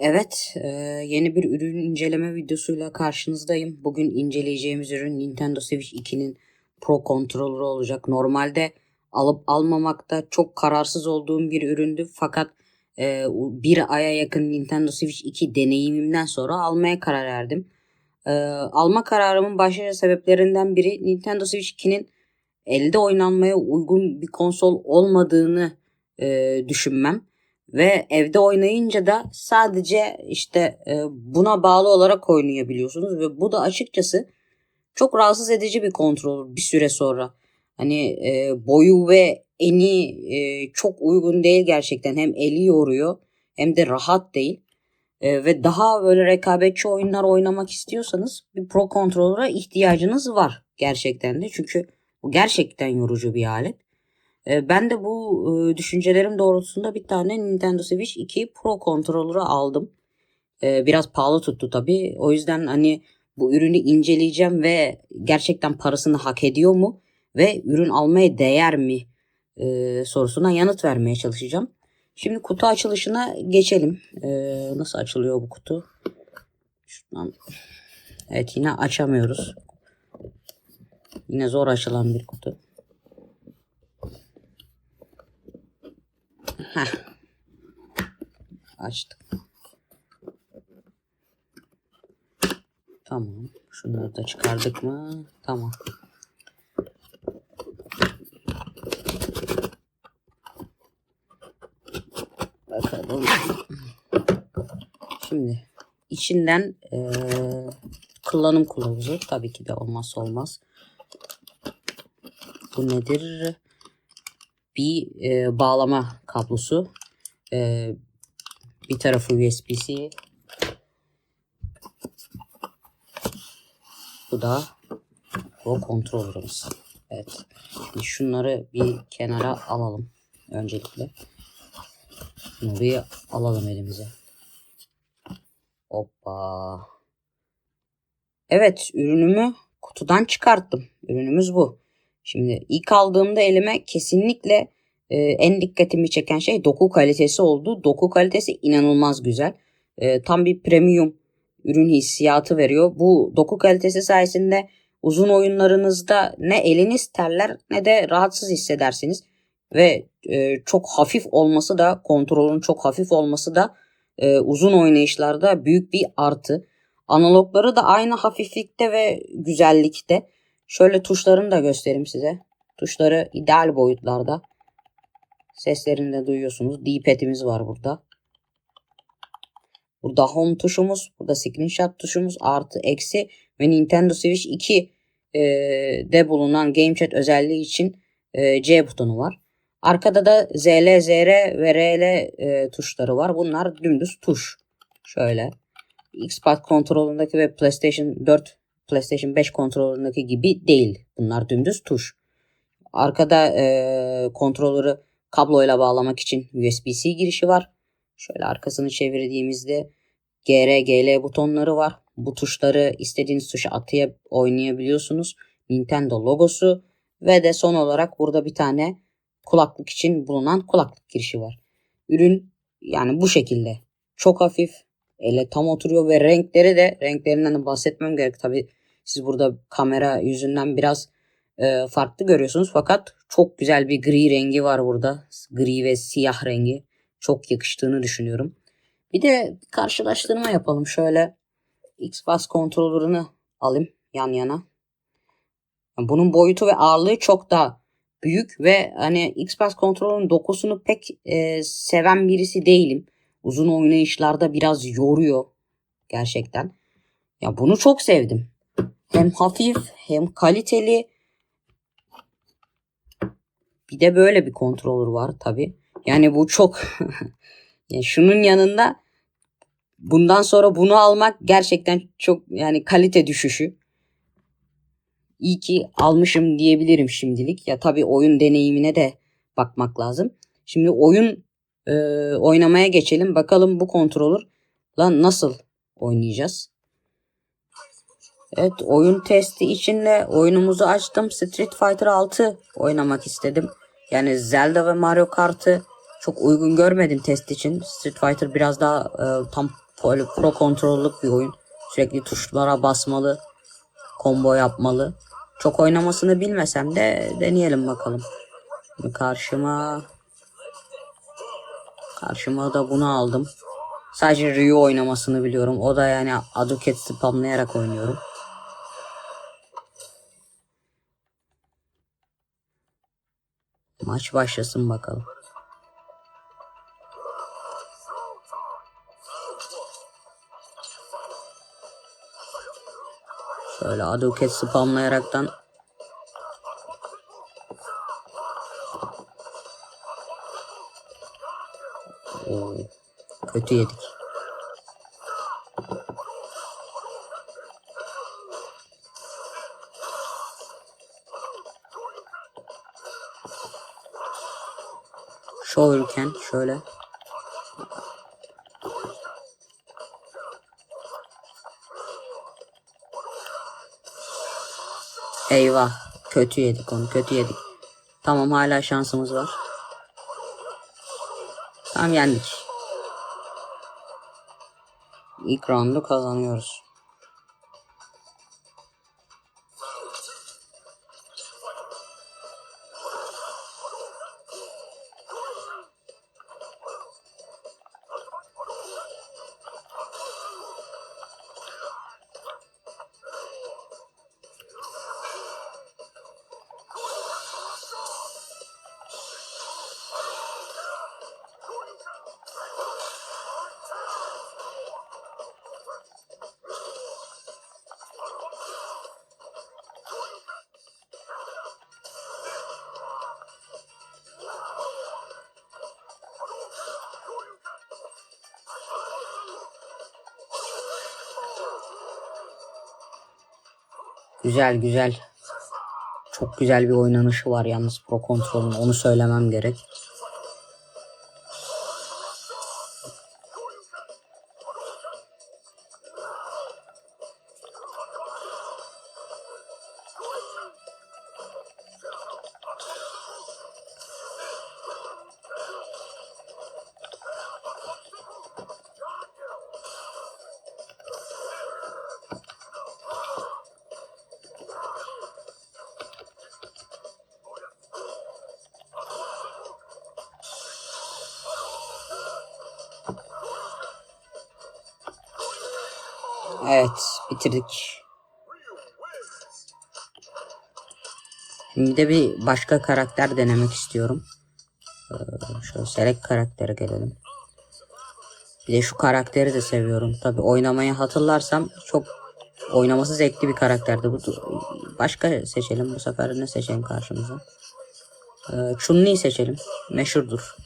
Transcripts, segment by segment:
Evet, e, yeni bir ürün inceleme videosuyla karşınızdayım. Bugün inceleyeceğimiz ürün Nintendo Switch 2'nin Pro Controller'ı olacak. Normalde alıp almamakta çok kararsız olduğum bir üründü. Fakat e, bir aya yakın Nintendo Switch 2 deneyimimden sonra almaya karar verdim. E, alma kararımın başlıca sebeplerinden biri Nintendo Switch 2'nin elde oynanmaya uygun bir konsol olmadığını düşünmem. Ve evde oynayınca da sadece işte e, buna bağlı olarak oynayabiliyorsunuz ve bu da açıkçası çok rahatsız edici bir kontrol bir süre sonra. Hani e, boyu ve eni e, çok uygun değil gerçekten. Hem eli yoruyor hem de rahat değil. Ve daha böyle rekabetçi oyunlar oynamak istiyorsanız bir Pro Controller'a ihtiyacınız var gerçekten de. Çünkü bu gerçekten yorucu bir alet. Ben de bu düşüncelerim doğrultusunda bir tane Nintendo Switch 2 Pro Controller'ı aldım. Biraz pahalı tuttu tabii. O yüzden hani bu ürünü inceleyeceğim ve gerçekten parasını hak ediyor mu ve ürün almaya değer mi sorusuna yanıt vermeye çalışacağım. Şimdi kutu açılışına geçelim. nasıl açılıyor bu kutu? Şuradan. Evet yine açamıyoruz. Yine zor açılan bir kutu. Heh. Açtık. Tamam. Şunları da çıkardık mı? Tamam. Bakalım. Şimdi içinden ee, kullanım kılavuzu tabii ki de olmazsa olmaz. Bu nedir? Bir e, bağlama kablosu. E, bir tarafı USB-C. Bu da Pro controller'ımız. Evet. Şimdi şunları bir kenara alalım. Öncelikle. Şunu bir alalım elimize. Hoppa. Evet ürünümü kutudan çıkarttım. Ürünümüz bu. Şimdi ilk aldığımda elime kesinlikle e, en dikkatimi çeken şey doku kalitesi oldu. Doku kalitesi inanılmaz güzel. E, tam bir premium ürün hissiyatı veriyor. Bu doku kalitesi sayesinde uzun oyunlarınızda ne eliniz terler ne de rahatsız hissedersiniz. Ve e, çok hafif olması da kontrolün çok hafif olması da e, uzun oynayışlarda büyük bir artı. Analogları da aynı hafiflikte ve güzellikte. Şöyle tuşlarını da göstereyim size. Tuşları ideal boyutlarda. Seslerini de duyuyorsunuz. D-pad'imiz var burada. Burada home tuşumuz, burada screenshot tuşumuz artı eksi ve Nintendo Switch 2 e, de bulunan Game Chat özelliği için e, C butonu var. Arkada da ZL, ZR ve RL e, tuşları var. Bunlar dümdüz tuş. Şöyle. Xbox kontrolündeki ve PlayStation 4 PlayStation 5 kontrolöründeki gibi değil. Bunlar dümdüz tuş. Arkada e, kontrolörü kabloyla bağlamak için USB-C girişi var. Şöyle arkasını çevirdiğimizde GR, GL butonları var. Bu tuşları istediğiniz tuşa atıya oynayabiliyorsunuz. Nintendo logosu ve de son olarak burada bir tane kulaklık için bulunan kulaklık girişi var. Ürün yani bu şekilde. Çok hafif, ele tam oturuyor ve renkleri de renklerinden de bahsetmem gerek. Tabi siz burada kamera yüzünden biraz e, farklı görüyorsunuz fakat çok güzel bir gri rengi var burada. Gri ve siyah rengi çok yakıştığını düşünüyorum. Bir de karşılaştırma yapalım. Şöyle Xbox kontrolörünü alayım yan yana. Bunun boyutu ve ağırlığı çok daha büyük ve hani Xbox kontrolünün dokusunu pek e, seven birisi değilim. Uzun oynayışlarda biraz yoruyor gerçekten. Ya bunu çok sevdim. Hem hafif hem kaliteli. Bir de böyle bir controller var tabi. Yani bu çok yani şunun yanında bundan sonra bunu almak gerçekten çok yani kalite düşüşü. İyi ki almışım diyebilirim şimdilik. Ya tabi oyun deneyimine de bakmak lazım. Şimdi oyun e, oynamaya geçelim. Bakalım bu controller lan nasıl oynayacağız. Evet oyun testi için de oyunumuzu açtım. Street Fighter 6 oynamak istedim. Yani Zelda ve Mario Kart'ı çok uygun görmedim test için. Street Fighter biraz daha e, tam Pro, pro kontrollük bir oyun. Sürekli tuşlara basmalı. Combo yapmalı. Çok oynamasını bilmesem de deneyelim bakalım. Karşıma karşıma da bunu aldım. Sadece Ryu oynamasını biliyorum. O da yani Aduket spamlayarak oynuyorum. Maç başlasın bakalım. Şöyle Aduket spamlayaraktan kötü yedik. Shoryuken şöyle. Eyvah. Kötü yedik onu. Kötü yedik. Tamam hala şansımız var. Tamam yendik. İlk roundu kazanıyoruz. Güzel güzel. Çok güzel bir oynanışı var yalnız Pro Control'un. Onu söylemem gerek. Evet bitirdik. Şimdi de bir başka karakter denemek istiyorum. Ee, şöyle select karaktere gelelim. Bir de şu karakteri de seviyorum. Tabi oynamayı hatırlarsam çok oynaması zevkli bir karakterdi. Bu başka seçelim. Bu sefer ne seçelim karşımıza? Ee, Chun-Li'yi seçelim. Meşhurdur.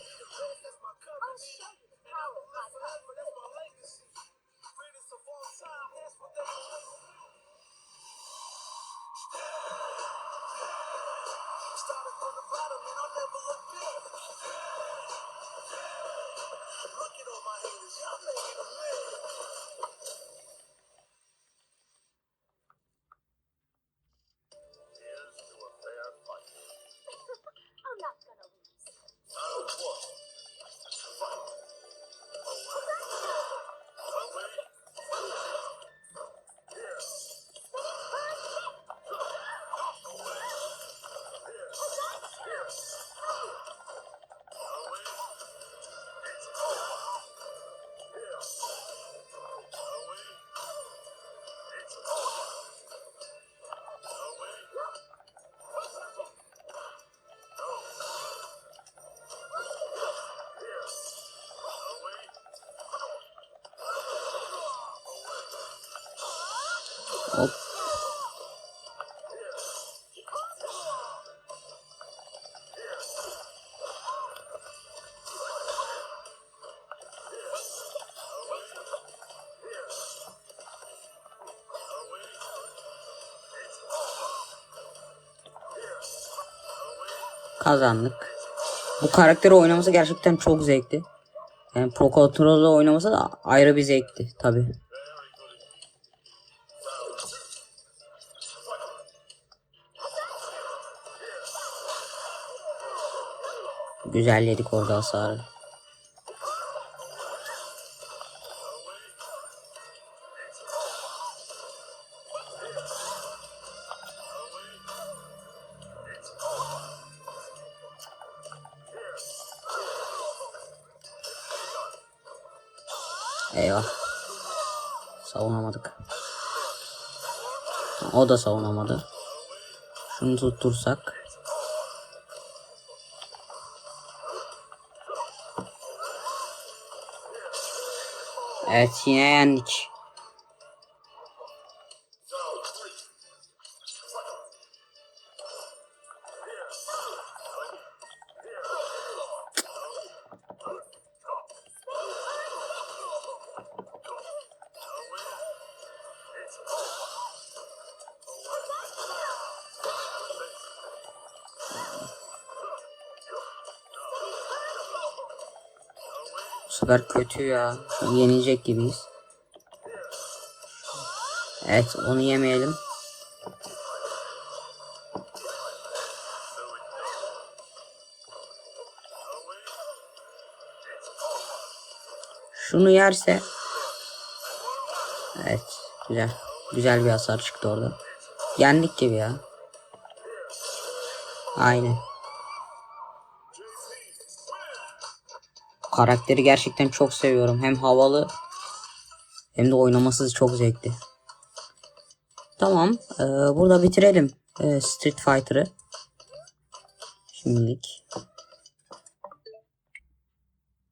Kazandık. Bu karakteri oynaması gerçekten çok zevkli. Yani Pro Control'da oynaması da ayrı bir zevkti tabi. güzelledik orada hasarı. Eyvah. Savunamadık. O da savunamadı. Şunu tuttursak. Evet yine sefer kötü ya. Yenilecek gibiyiz. Evet onu yemeyelim. Şunu yerse Evet güzel. Güzel bir hasar çıktı orada. Yendik gibi ya. Aynen. Karakteri gerçekten çok seviyorum. Hem havalı hem de oynaması çok zevkli. Tamam. eee, burada bitirelim eee, Street Fighter'ı. Şimdilik.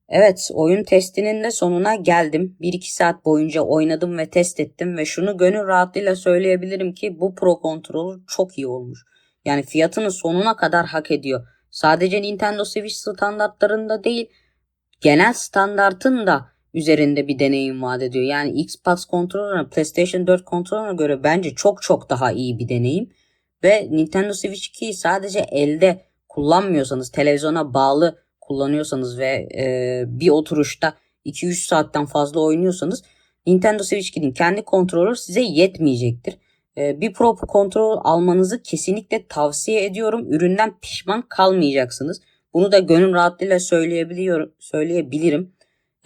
Evet, oyun testinin de sonuna geldim. 1-2 saat boyunca oynadım ve test ettim ve şunu gönül rahatlığıyla söyleyebilirim ki bu Pro Controller çok iyi olmuş. Yani fiyatını sonuna kadar hak ediyor. Sadece Nintendo Switch standartlarında değil, genel standartın da üzerinde bir deneyim vaat ediyor. Yani Xbox kontrolüne, PlayStation 4 kontrolüne göre bence çok çok daha iyi bir deneyim. Ve Nintendo Switch 2'yi sadece elde kullanmıyorsanız, televizyona bağlı kullanıyorsanız ve e, bir oturuşta 2-3 saatten fazla oynuyorsanız Nintendo Switch 2'nin kendi kontrolü size yetmeyecektir. E, bir Pro kontrol almanızı kesinlikle tavsiye ediyorum. Üründen pişman kalmayacaksınız. Bunu da gönül rahatlığıyla söyleyebiliyorum, söyleyebilirim.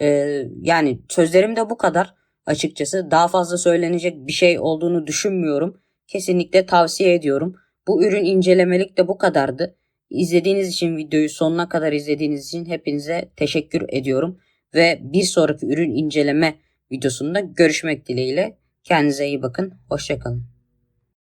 Ee, yani sözlerim de bu kadar açıkçası. Daha fazla söylenecek bir şey olduğunu düşünmüyorum. Kesinlikle tavsiye ediyorum. Bu ürün incelemelik de bu kadardı. İzlediğiniz için videoyu sonuna kadar izlediğiniz için hepinize teşekkür ediyorum. Ve bir sonraki ürün inceleme videosunda görüşmek dileğiyle. Kendinize iyi bakın. Hoşçakalın.